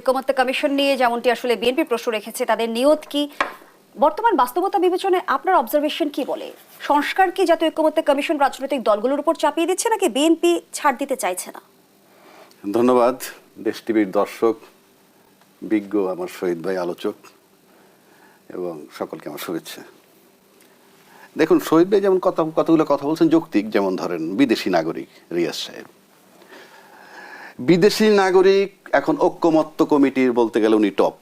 ঐক্যমত্য কমিশন নিয়ে যেমনটি আসলে বিএনপি প্রশ্ন রেখেছে, তাদের নিয়ত কি? বর্তমান বাস্তবতা বিবেচনায় আপনার অবজারভেশন কি বলে? সংস্কার কি জাতীয় ঐক্যমত্য কমিশন রাজনৈতিক দলগুলোর উপর চাপিয়ে দিচ্ছে নাকি বিএনপি ছাড় দিতে চাইছে না? ধন্যবাদ, দেশ টিভির দর্শক, বিজ্ঞ আমার শহীদ ভাই আলোচক, এবং সকলকে আমার শুভেচ্ছা। দেখুন, শহীদ ভাই যেমন কথা কতগুলো কথা বলছেন, যৌক্তিক যেমন ধরেন, বিদেশি নাগরিক রিয়াজ সাহেব। বিদেশি নাগরিক এখন ঐক্যমত্য কমিটির বলতে গেলে উনি টপ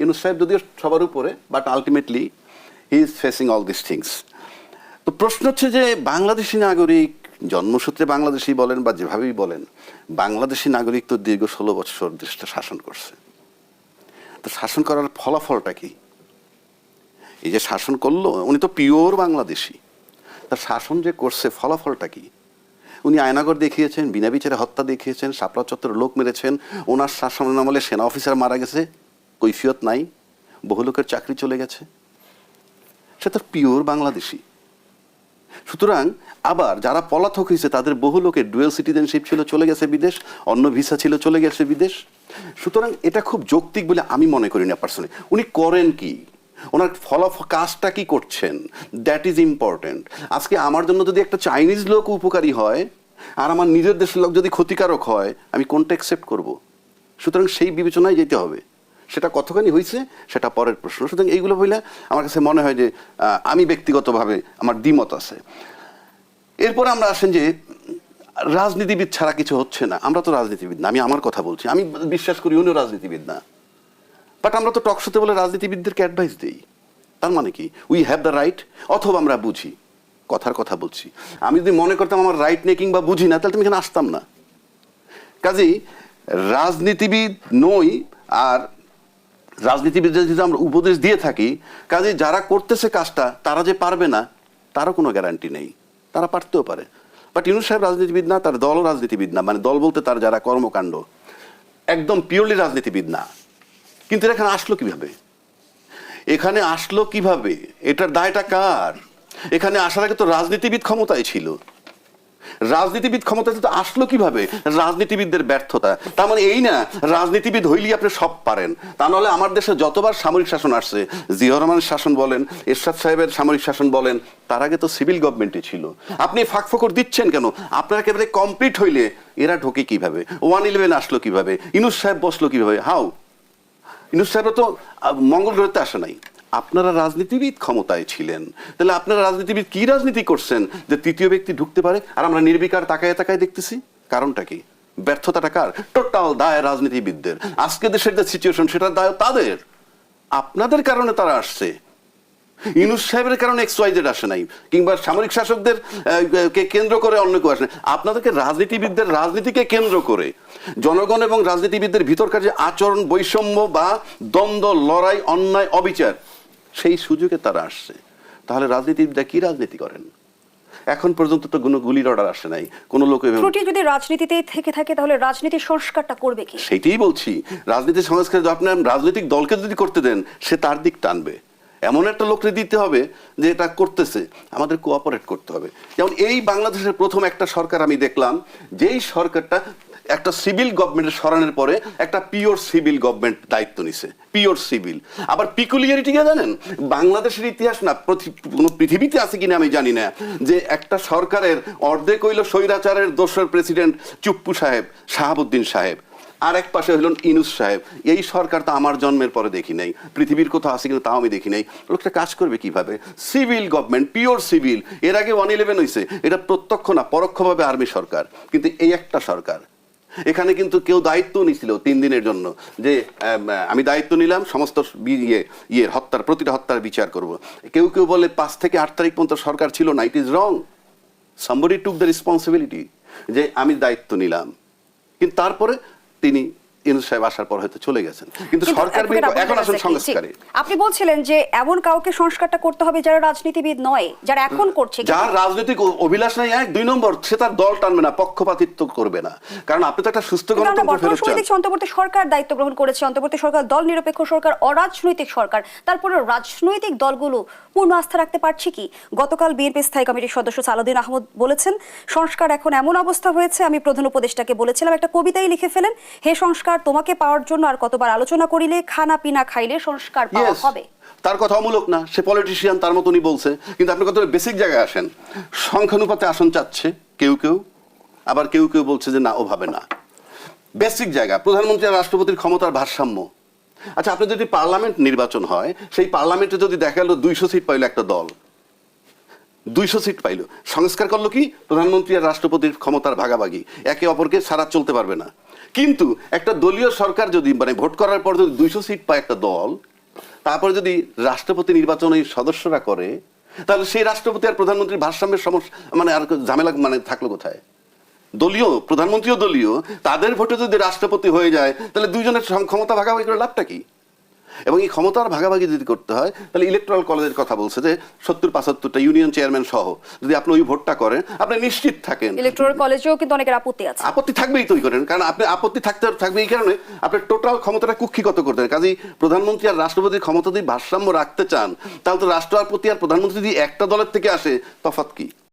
ইউনুস সাহেব যদিও সবার উপরে but ultimately he is facing all this things তো প্রশ্ন হচ্ছে যে বাংলাদেশি নাগরিক, জন্মসূত্রে বাংলাদেশি বলেন বা যেভাবেই বলেন, বাংলাদেশি নাগরিক তো দীর্ঘ ষোলো বছর দেশটা শাসন করছে। তো শাসন করার ফলাফলটা কি? এই যে শাসন করল, উনি তো পিওর বাংলাদেশি। তার শাসন যে করছে, ফলাফলটা কি? উনি আয়নাগর দেখিয়েছেন, বিনা বিচারে হত্যা দেখিয়েছেন, শাপলা চত্বরে লোক মেরেছেন, ওনার শাসন আমলে সেনা অফিসার মারা গেছে, কৈফিয়ত নাই, বহু লোকের চাকরি চলে গেছে। সে তো পিওর বাংলাদেশি। সুতরাং আবার যারা পলাতক হয়েছে, তাদের বহু লোকের ডুয়েল সিটিজেনশিপ ছিল, চলে গেছে বিদেশ, অন্য ভিসা ছিল, চলে গেছে বিদেশ। সুতরাং এটা খুব যৌক্তিক বলে আমি মনে করি না পার্সোনালি উনি করেন কি? ওনার ফলাফল কাজটা কি করছেন? দ্যাট ইজ ইম্পর্টেন্ট আজকে আমার জন্য যদি একটা চাইনিজ লোক উপকারী হয়, আর আমার নিজের দেশের লোক যদি ক্ষতিকারক হয়, আমি কোনটা অ্যাকসেপ্ট করব? সুতরাং সেই বিবেচনায় যেতে হবে। সেটা কতখানি হয়েছে সেটা পরের প্রশ্ন। সুতরাং এইগুলো বললে আমার কাছে মনে হয় যে আমি ব্যক্তিগতভাবে আমার দ্বিমত আছে। এরপরে আমরা আসেন যে, রাজনীতিবিদ ছাড়া কিছু হচ্ছে না। আমরা তো রাজনীতিবিদ না, আমি আমার কথা বলছি। আমি বিশ্বাস করি উনিও রাজনীতিবিদ না। বাট আমরা তো টকশোতে বলে রাজনীতিবিদদেরকে অ্যাডভাইস দিই। তার মানে কি? উই হ্যাভ দ্য রাইট অথবা আমরা বুঝি। কথার কথা বলছি। আমি যদি মনে করতাম আমার রাইট নেই কিংবা বুঝি না, তাহলে তুমি এখানে আসতাম না। কাজেই রাজনীতিবিদ নই, আর রাজনীতিবিদদের যদি আমরা উপদেশ দিয়ে থাকি কাজে যারা করতেছে কাজটা, তারা যে পারবে না, তারও কোনো গ্যারান্টি নেই। তারা পারতেও পারে। বাট ইউনুস সাহেব রাজনীতিবিদ না, তার দলও রাজনীতিবিদ না। মানে দল বলতে তার যারা কর্মকাণ্ড, একদম পিওরলি রাজনীতিবিদ না। কিন্তু এখানে আসলো কীভাবে? এখানে আসলো কীভাবে? এটার দায়টা কার? এখানে আসার আগে তো রাজনীতিবিদ ক্ষমতায় ছিল। রাজনীতিবিদ ক্ষমতায় তো আসলো কীভাবে? রাজনীতিবিদদের ব্যর্থতা। তার মানে এই না, রাজনীতিবিদ হইলেই আপনি সব পারেন। তা নাহলে আমার দেশে যতবার সামরিক শাসন আসছে জিয়া রহমানের শাসন বলেন, এরশাদ সাহেবের সামরিক শাসন বলেন, তার আগে তো সিভিল গভর্নমেন্টই ছিল। আপনি ফাঁক ফোকর দিচ্ছেন কেন? আপনার একেবারে কমপ্লিট হইলে এরা ঢোকে কীভাবে? ওয়ান ইলেভেন আসলো কীভাবে? ইনুস সাহেব বসল কীভাবে? হাউ ইনুস সাহেবরা তো মঙ্গল গ্রহতে আসে নাই। আপনারা রাজনীতিবিদ ক্ষমতায় ছিলেন। তাহলে আপনারা রাজনীতিবিদ কি রাজনীতি করছেন? যে তৃতীয় ব্যক্তি ঢুকতে পারে আর আমরা নির্বিকার তাকায় তাকায় দেখতেছি? কারণটা কি? ব্যর্থতাটা কার? টোটাল দায় রাজনীতিবিদদের। আজকে দেশের যে সিচুয়েশন সেটার দায় তাদের। আপনাদের কারণে তারা আসছে। ইনুস সাহেবের কারণে এক্স ওয়াই জেড আসে নাই কিংবা সামরিক শাসকদের কে কেন্দ্র করে অন্য কেউ আসে নাই। আপনাদেরকে রাজনীতিবিদদের রাজনীতিকে কেন্দ্র করে জনগণ এবং রাজনীতিবিদদের ভিতরকার যে আচরণ বৈষম্য বা দ্বন্দ্ব লড়াই অন্যায় অবিচার সেই সুযোগে তারা আসছে। তাহলে রাজনীতিবিদরা কি রাজনীতি করেন? এখন পর্যন্ত তো কোনো গুলির অর্ডার আসে নাই কোনো লোক ত্রুটি যদি রাজনীতিতেই থেকে থাকে তাহলে রাজনীতির সংস্কারটা করবে কি? সেইটাই বলছি। রাজনীতি সংস্কার যদি আপনার রাজনৈতিক দলকে যদি করতে দেন সে তার দিক টানবে। এমন একটা লোককে দিতে হবে যে এটা করতেছে, আমাদের কোঅপারেট করতে হবে। যেমন এই বাংলাদেশের প্রথম একটা সরকার আমি দেখলাম, যেই সরকারটা একটা সিভিল গভর্নমেন্টের সরানোর পরে একটা পিওর সিভিল গভর্নমেন্ট দায়িত্ব নিছে পিওর সিভিল আবার পিকুলিয়ারিটি কে জানেন? বাংলাদেশের ইতিহাস না কোনো পৃথিবীতে আছে কিনা আমি জানি না, যে একটা সরকারের অর্ধেক হইল স্বৈরাচারের দোষের প্রেসিডেন্ট চুপ্পু সাহেব, শাহাবুদ্দিন সাহেব। আর এক পাশে হইলেন ইনুস সাহেব। এই সরকার তো আমার জন্মের পরে দেখি নাই, পৃথিবীর কোথাও আছে কিন্তু তাও আমি দেখি নাই। লোকটা কাজ করবে কীভাবে? Civil government, pure civil. এর আগে ওয়ান ইলেভেন হয়েছে এটা প্রত্যক্ষ না, পরোক্ষভাবে আর্মি সরকার। কিন্তু এই একটা সরকার। এখানে কিন্তু কেউ দায়িত্ব নিছিল তিন দিনের জন্য, যে আমি দায়িত্ব নিলাম, সমস্ত ইয়ে ইয়ে হত্যার, প্রতিটা হত্যার বিচার করব। কেউ কেউ বলে পাঁচ থেকে আট তারিখ পর্যন্ত সরকার ছিল না it is wrong somebody took the responsibility যে আমি দায়িত্ব নিলাম। কিন্তু তারপরে তিনি ইনুস সাহেব আসার পর হয়তো চলে গেছেন। কিন্তু সরকার এখন সংস্কারে। আপনি বলছিলেন যে এমন কাউকে সংস্কারটা করতে হবে যারা রাজনীতিবিদ নয় যারা এখন করছে। যার রাজনৈতিক অভিলাষ নাই এক দুই নম্বর সে তার দল টানবে না পক্ষপাতিত্ব করবে না। কারণ আপনি তো একটা সুস্থ গণতন্ত্র ফেরত চান। অন্তর্বর্তী সরকার দায়িত্ব গ্রহণ করেছে অন্তর্বর্তী সরকার দল নিরপেক্ষ সরকার অরাজনৈতিক সরকার। তারপরে রাজনৈতিক দলগুলো পূর্ণ আস্থা রাখতে পারছে কি? গতকাল বিএনপি স্থায়ী কমিটির সদস্য সালাউদ্দিন আহমদ বলেছেন সংস্কার এখন এমন অবস্থা হয়েছে আমি প্রধান উপদেষ্টাকে বলেছিলাম একটা কবিতাই লিখে ফেলেন হে সংস্কার সংস্কার তোমাকে পাওয়ার জন্য আর কতবার আলোচনা করিলে খানা পিনা খাইলে সংস্কার পাওয়া হবে? তার কথা অমূলক না সে পলিটিশিয়ান তার মতনই বলছে। কিন্তু আপনি কত বেসিক জায়গায় আসেন সংখ্যানুপাতে আসন চাচ্ছে কেউ কেউ আবার কেউ কেউ বলছে যে না ওভাবে না। বেসিক জায়গা প্রধানমন্ত্রী আর রাষ্ট্রপতির ক্ষমতার ভারসাম্য। আচ্ছা আপনি যদি পার্লামেন্ট নির্বাচন হয় সেই পার্লামেন্টে যদি দেখা গেল দুইশো সিট পাইলো একটা দল দুইশো সিট পাইলো। সংস্কার করল কি? প্রধানমন্ত্রী আর রাষ্ট্রপতির ক্ষমতার ভাগাভাগি। একে অপরকে সারা চলতে পারবে না। কিন্তু একটা দলীয় সরকার যদি মানে ভোট করার পর যদি দুইশো সিট পায় একটা দল, তারপরে যদি রাষ্ট্রপতি নির্বাচনে সদস্যরা করে, তাহলে সেই রাষ্ট্রপতি আর প্রধানমন্ত্রীর ভারসাম্যের সমস্যা মানে আর ঝামেলা মানে থাকল কোথায়? দলীয়, প্রধানমন্ত্রীও দলীয়, তাদের ভোটে যদি রাষ্ট্রপতি হয়ে যায়, তাহলে দুইজনের ক্ষমতা ভাগাভাগি করে লাভটা কি? এবং এই ক্ষমতার ভাগাভাগি যদি করতে হয় তাহলে ইলেকট্রাল কলেজের কথা বলছে যে সত্তর পঁচাত্তরটা ইউনিয়ন চেয়ারম্যান সহ যদি আপনি ওই ভোটটা করেন আপনি নিশ্চিত থাকেন। ইলেকট্রাল কলেজেও কিন্তু অনেকের আপত্তি আছে। আপত্তি থাকবেই তৈরি করেন কারণ আপনি আপত্তি থাকতে থাকবে এই কারণে আপনি টোটাল ক্ষমতাটা কুক্ষিগত করতে হবে কাজেই প্রধানমন্ত্রী আর রাষ্ট্রপতির ক্ষমতা যদি ভারসাম্য রাখতে চান তাহলে তো রাষ্ট্রপতি আর প্রধানমন্ত্রী যদি একটা দলের থেকে আসে তফাৎ কি?